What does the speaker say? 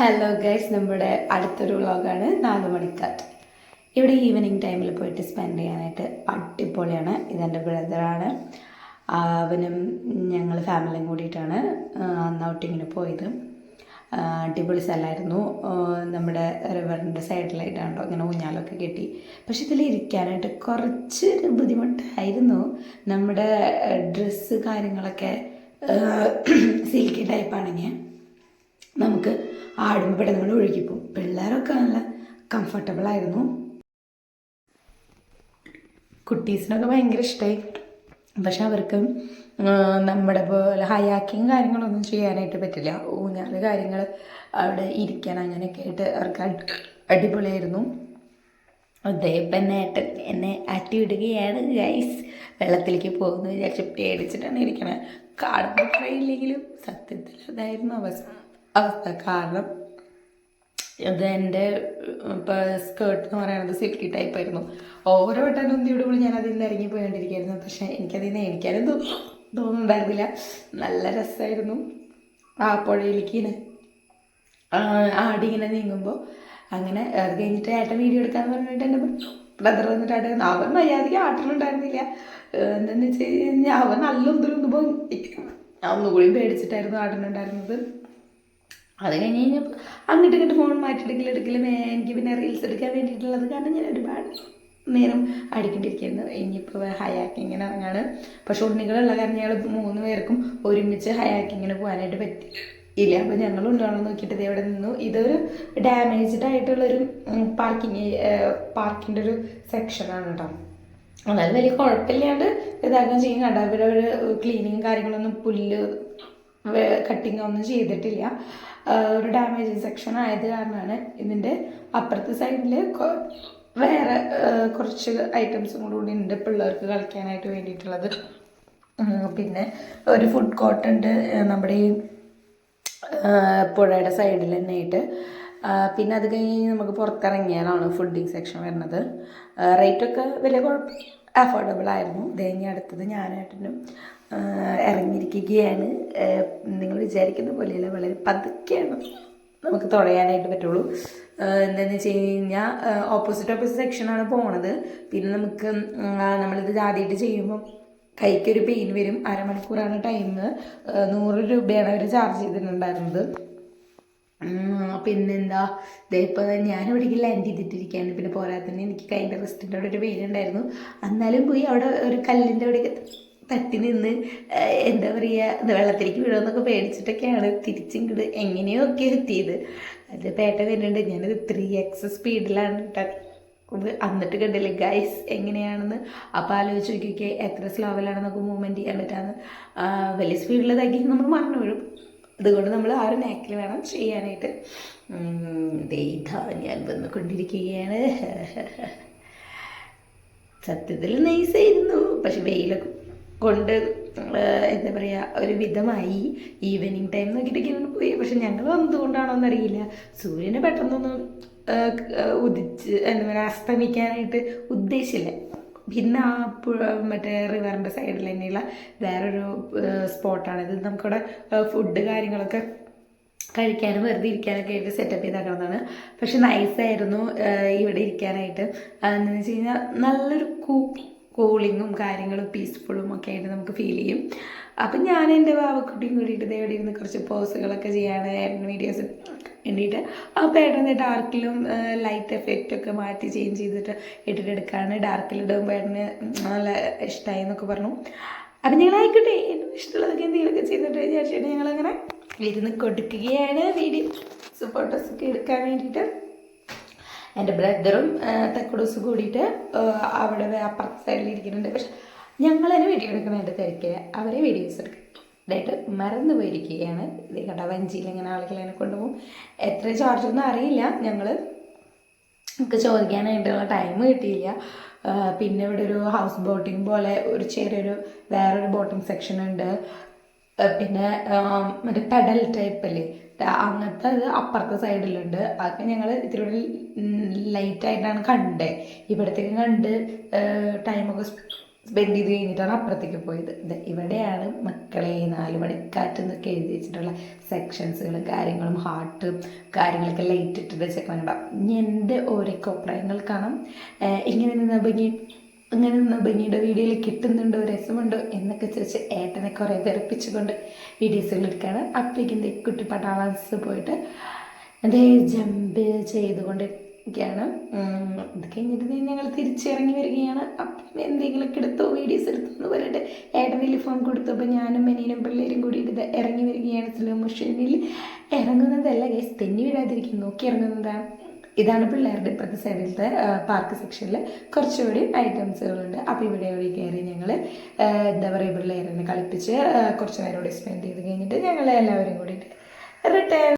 Hello guys നമ്മുടെ അടുത്തൊരു വ്ളോഗാണ് നാല് മണിക്കാറ്റ്. ഇവിടെ ഈവനിങ് ടൈമിൽ പോയിട്ട് സ്പെൻഡ് ചെയ്യാനായിട്ട് അടിപൊളിയാണ്. ഇതെന്റെ ബ്രദറാണ് അവനും ഞങ്ങൾ ഫാമിലിയും കൂടിയിട്ടാണ് അന്ന് ഔട്ടിങ്ങിന് പോയത്. അടിപൊളി സ്ഥലമായിരുന്നു. നമ്മുടെ റിവറിന്റെ സൈഡിലായിട്ടാണ് ഇങ്ങനെ ഊഞ്ഞാലൊക്കെ കെട്ടി. പക്ഷെ ഇതിൽ ഇരിക്കാനായിട്ട് കുറച്ച് ബുദ്ധിമുട്ടായിരുന്നു. നമ്മുടെ ഡ്രസ്സ് കാര്യങ്ങളൊക്കെ സിൽക്കി ടൈപ്പാണെങ്കിൽ നമുക്ക് ആടുമ്പോൾ പെട്ടെന്ന് നമ്മൾ ഒഴുകിപ്പോവും പിള്ളേരൊക്കെ നല്ല കംഫർട്ടബിൾ ആയിരുന്നു. കുട്ടീസിനൊക്കെ ഭയങ്കര ഇഷ്ടമായി പക്ഷെ അവർക്ക് നമ്മുടെ പോലെ ഹയാക്കിങ് കാര്യങ്ങളൊന്നും ചെയ്യാനായിട്ട് പറ്റില്ല. ഊഞ്ഞാൽ കാര്യങ്ങൾ അവിടെ ഇരിക്കാൻ അങ്ങനെയൊക്കെ ആയിട്ട് അവർക്ക് അടിപൊളിയായിരുന്നു. അതേ നേട്ടൻ എന്നെ ആറ്റി വിടുകയാണ് ഗൈസ് വെള്ളത്തിലേക്ക് പോകുന്നു വിചാരിച്ച് പേടിച്ചിട്ടാണ് ഇരിക്കണത് കാണുമ്പോൾ പറയില്ലെങ്കിലും സത്യത്തിൽ അതായിരുന്നു അവസ്ഥ. അവസ്ഥ. കാരണം ഇത് എന്റെ ഇപ്പോൾ സ്കേർട്ട് എന്ന് പറയുന്നത് സിൽക്കി ടൈപ്പ് ആയിരുന്നു. ഓരോ വട്ടം ഒന്നിയോടുകൂടി ഞാൻ അതിൽ നിന്ന് ഇറങ്ങി പോയിക്കൊണ്ടിരിക്കുകയായിരുന്നു പക്ഷേ എനിക്കതിൽ നിന്ന് എനിക്കാനും തോന്നുന്നുണ്ടായിരുന്നില്ല. നല്ല രസമായിരുന്നു ആ പുഴയിലേക്ക് ഇങ്ങനെ ആ, ആടി ഇങ്ങനെ നീങ്ങുമ്പോൾ അങ്ങനെ അത് കഴിഞ്ഞിട്ട് ഏട്ടൻ വീഡിയോ എടുക്കാന്ന് പറഞ്ഞിട്ട് എന്റെ ബ്രദർ വന്നിട്ട് ഏട്ടൻ അവൻ മര്യാദയ്ക്ക് ആട്ടിലുണ്ടായിരുന്നില്ല. എന്താണെന്ന് വെച്ച് കഴിഞ്ഞാൽ അവൻ നല്ല ഒന്നിരുന്നപ്പോൾ ഞാൻ ഒന്നുകൂടി പേടിച്ചിട്ടായിരുന്നു ആടുന്നുണ്ടായിരുന്നത് അത് കഴിഞ്ഞ് കഴിഞ്ഞപ്പോൾ അങ്ങോട്ട് ഇങ്ങോട്ട് ഫോൺ മാറ്റിയെടുക്കൽ എടുക്കൽ എനിക്ക് പിന്നെ റീൽസ് എടുക്കാൻ വേണ്ടിയിട്ടുള്ളത് കാരണം ഞാൻ ഒരുപാട് നേരം അടിക്കേണ്ടിയിരിക്കുന്നു ഇനിയിപ്പോൾ ഹയാക്കിങ്ങിന് ഇറങ്ങാണ്. പക്ഷെ ഉണ്ണികളുള്ള കാരണം ഞങ്ങൾ മൂന്ന് പേർക്കും ഒരുമിച്ച് ഹയാക്കിങ്ങിന് പോകാനായിട്ട് പറ്റി ഇല്ല അപ്പോൾ ഞങ്ങൾ ഉണ്ടാവണം നോക്കിയിട്ട് ഇത് എവിടെ നിന്നു. ഇതൊരു ഡാമേജ്ഡ് ആയിട്ടുള്ളൊരു പാർക്കിങ് പാർക്കിന്റെ ഒരു സെക്ഷനാണ് കേട്ടോ. എന്നാലും വലിയ കുഴപ്പമില്ലാണ്ട് ഇതാക്കുകയും ചെയ്യും. കണ്ട ഇവിടെ ഒരു ക്ലീനിങ് കാര്യങ്ങളൊന്നും പുല്ല് കട്ടിങ് ഒന്നും ചെയ്തിട്ടില്ല. ഒരു ഡാമേജ് സെക്ഷൻ ആയത് കാരണമാണ് ഇതിന്റെ അപ്പുറത്തെ സൈഡിൽ വേറെ കുറച്ച് ഐറ്റംസും കൂടി ഉണ്ട് പിള്ളേർക്ക് കളിക്കാനായിട്ട് വേണ്ടിയിട്ടുള്ളത്. പിന്നെ ഒരു ഫുഡ് കോർട്ട് ഉണ്ട് നമ്മുടെ ഈ പുഴയുടെ സൈഡിൽ തന്നെ ആയിട്ട് പിന്നെ അത് കഴിഞ്ഞ് നമുക്ക് പുറത്തിറങ്ങിയാലാണ് ഫുഡിങ് സെക്ഷൻ വരുന്നത്. റേറ്റൊക്കെ വലിയ കുഴപ്പം അഫോർഡബിൾ ആയിരുന്നു. ഇതേ അടുത്തത് ഞാനായിട്ടും ഇറങ്ങിയിരിക്കുകയാണ്. നിങ്ങൾ വിചാരിക്കുന്ന പോലെയല്ല വളരെ പതുക്കെയാണ് നമുക്ക് തുഴയാനായിട്ട് പറ്റുള്ളൂ. എന്താണെന്ന് വെച്ച് കഴിഞ്ഞാൽ ഓപ്പോസിറ്റ് ഓപ്പോസിറ്റ് സെക്ഷനാണ് പോണത്. പിന്നെ നമുക്ക് നമ്മളിത് ആദ്യമായിട്ട് ചെയ്യുമ്പോൾ കൈക്കൊരു പെയിൻ വരും. അരമണിക്കൂറാണ് ടൈം നൂറ് രൂപയാണ് അവർ ചാർജ് ചെയ്തിട്ടുണ്ടായിരുന്നത്. പിന്നെന്താ? തന്നെ ഞാൻ ഇവിടേക്ക് ലാൻഡ് ചെയ്തിട്ടിരിക്കുകയാണ്. പിന്നെ പോരാത്തന്നെ എനിക്ക് കൈന്റെ റെസ്റ്റിന്റെ അവിടെ ഒരു പെയിൻ ഉണ്ടായിരുന്നു. എന്നാലും പോയി അവിടെ ഒരു കല്ലിന്റെ അവിടെ തട്ടി നിന്ന് എന്താ പറയുക വെള്ളത്തിലേക്ക് വീഴുമെന്നൊക്കെ പേടിച്ചിട്ടൊക്കെയാണ് തിരിച്ചിങ്ങോട്ട് എങ്ങനെയോ ഒക്കെ എത്തിയത്. അത് പേട്ട വരുന്നുണ്ട്. ഞാനത് ത്രീ എക്സ് സ്പീഡിലാണ് കേട്ടോ. അന്നിട്ട് കണ്ടില്ലേ ഗൈസ് എങ്ങനെയാണെന്ന്? അപ്പോൾ ആലോചിച്ച് നോക്കിയൊക്കെ എത്ര സ്ലോവിലാണ് മൂവ്മെന്റ് ചെയ്യാൻ പറ്റാന്ന്. വലിയ സ്പീഡിലതാക്കി നമ്മൾ മറന്നു വീഴും അതുകൊണ്ട് നമ്മൾ ആ ഒരു നാക്കിൽ വേണം ചെയ്യാനായിട്ട്. ഉം, ദേ ഇതാ ഞാൻ വന്നുകൊണ്ടിരിക്കുകയാണ്. സത്യത്തിൽ നൈസായിരുന്നു. പക്ഷെ വെയിലൊക്കെ കൊണ്ട് എന്താ പറയുക ഒരു വിധമായി ഈവനിങ് ടൈം നോക്കിയിട്ടൊക്കെയാണ് പോയി. പക്ഷെ ഞങ്ങൾ വന്നതുകൊണ്ടാണോ എന്നറിയില്ല സൂര്യനെ പെട്ടെന്നൊന്നും ഉദിച്ച് എന്താ പറയുക അസ്തമിക്കാനായിട്ട് ഉദ്ദേശിച്ചില്ല. പിന്നെ ആ മറ്റേ റിവറിന്റെ സൈഡിൽ തന്നെയുള്ള വേറൊരു സ്പോട്ടാണ് ഇത് നമുക്കിവിടെ ഫുഡ് കാര്യങ്ങളൊക്കെ കഴിക്കാനും വെറുതെ ഇരിക്കാനൊക്കെ ആയിട്ട് സെറ്റപ്പ് ചെയ്താക്കുന്നതാണ് പക്ഷെ നൈസായിരുന്നു ഇവിടെ ഇരിക്കാനായിട്ട്. എന്താണെന്ന് വെച്ച് കഴിഞ്ഞാൽ നല്ലൊരു കൂ കൂളിങ്ങും കാര്യങ്ങളും പീസ്ഫുള്ളും ഒക്കെ ആയിട്ട് നമുക്ക് ഫീൽ ചെയ്യും. അപ്പം ഞാൻ എന്റെ ബാബക്കുട്ടിയും കൂടിയിട്ട് ഇവിടെ ഇരുന്ന് കുറച്ച് പോസുകളൊക്കെ ചെയ്യാണ്. വീഡിയോസ് വേണ്ടിയിട്ട് ആ ഏട്ടൻ ഡാർക്കിലും ലൈറ്റ് എഫക്റ്റ് ഒക്കെ മാറ്റി ചേഞ്ച് ചെയ്തിട്ട് ഇട്ടിട്ടെടുക്കാണ് ഡാർക്കിൽ ഇടുമ്പോൾ ഏട്ടന് നല്ല ഇഷ്ടമായി എന്നൊക്കെ പറഞ്ഞു. അപ്പം ഞങ്ങൾ ആയിക്കോട്ടെ ഏറ്റവും ഇഷ്ടമുള്ളതൊക്കെ എന്തെങ്കിലുമൊക്കെ ചെയ്തിട്ട് വിചാരിച്ചിട്ട് ഞങ്ങളങ്ങനെ ഇരുന്ന് കൊടുക്കുകയാണ് വീഡിയോ ഫോട്ടോസൊക്കെ എടുക്കാൻ വേണ്ടിയിട്ട്. എന്റെ ബ്രദറും തെക്കുടൂസ് കൂടിയിട്ട് അവിടെ അപ്പുറത്തെ സൈഡിൽ ഇരിക്കുന്നുണ്ട്. പക്ഷെ ഞങ്ങളതിന് വീഡിയോ എടുക്കുന്നതിന്റെ തിരക്കില്ല അവരെ വീഡിയോസ് എടുക്കും. ഇതായിട്ട് മറന്നു പോയിരിക്കുകയാണ്. ഇത് കണ്ട വഞ്ചിയിൽ ഇങ്ങനെ ആളുകളെ കൊണ്ടുപോകും. എത്ര ചാർജ് ഒന്നും അറിയില്ല. ഞങ്ങൾ നമുക്ക് ചോദിക്കാനായിട്ടുള്ള ടൈം കിട്ടിയില്ല. പിന്നെ ഇവിടെ ഒരു ഹൗസ് ബോട്ടിംഗ് പോലെ ഒരു ചെറിയൊരു വേറൊരു ബോട്ടിംഗ് സെക്ഷൻ ഉണ്ട്. പിന്നെ മറ്റേ പെഡൽ ടൈപ്പ് അല്ലേ ത- അങ്ങനത്തെ അത് അപ്പുറത്തെ സൈഡിലുണ്ട് അതൊക്കെ ഞങ്ങൾ ഇത്തിരി കൂടി ലൈറ്റായിട്ടാണ് കണ്ടത് ഇവിടത്തേക്ക് കണ്ട് ടൈമൊക്കെ സ്പെൻഡ് ചെയ്ത് കഴിഞ്ഞിട്ടാണ് അപ്പുറത്തേക്ക് പോയത്. ഇവിടെയാണ് മക്കളെ നാല് മണിക്കാറ്റ് എന്നൊക്കെ എഴുതി വെച്ചിട്ടുള്ള സെക്ഷൻസുകളും കാര്യങ്ങളും ഹാർട്ട് കാര്യങ്ങളൊക്കെ ലൈറ്റ് ഇട്ടിട്ട് വെച്ചേക്കുന്നുണ്ടാവും ഇനി എന്റെ ഓരോ അഭിപ്രായങ്ങൾ കാണാം. ഇങ്ങനെ നിന്ന ഭംഗി ഇങ്ങനെ നിന്ന് ഭംഗിയുടെ വീഡിയോയിൽ കിട്ടുന്നുണ്ടോ? രസമുണ്ടോ? എന്നൊക്കെ ചോദിച്ച് ഏട്ടനെ കുറേ വെറുപ്പിച്ചുകൊണ്ട് വീഡിയോസുകൾ എടുക്കുകയാണ്. അപ്പോഴേക്കും കുട്ടി പട്ടാളൻസ് പോയിട്ട് അതേ ജമ്പ് ചെയ്തുകൊണ്ട് ഒക്കെയാണ് ഇത് കഴിഞ്ഞിട്ട് ഞങ്ങൾ തിരിച്ചിറങ്ങി വരികയാണ്. അപ്പം എന്തെങ്കിലുമൊക്കെ എടുത്തോ വീഡിയോസ് എടുത്തോ എന്ന് പറഞ്ഞിട്ട് ഏട്ടൻ ഫോൺ കൊടുത്തു. അപ്പോൾ ഞാനും മെനീനും പിള്ളേരും കൂടി ഇത് ഇറങ്ങി വരികയാണ് സ്ലോ മോഷനിൽ ഇറങ്ങുന്നതല്ല ഗൈസ് തെന്നി വീഴാതിരിക്കും നോക്കി ഇറങ്ങുന്നതാണ് ഇതാണ് പിള്ളേരുടെ ഇപ്പോഴത്തെ സൈഡിലത്തെ പാർക്ക് സെക്ഷനിൽ കുറച്ചുകൂടി ഐറ്റംസുകളുണ്ട് അപ്പോൾ ഇവിടെ ഇവിടെ കയറി ഞങ്ങൾ എന്താ പറയുക പിള്ളേരെ കളിപ്പിച്ച് കുറച്ച് നേരം കൂടി സ്പെൻഡ് ചെയ്ത് കഴിഞ്ഞിട്ട് ഞങ്ങൾ എല്ലാവരും കൂടിയിട്ട് റിട്ടേൺ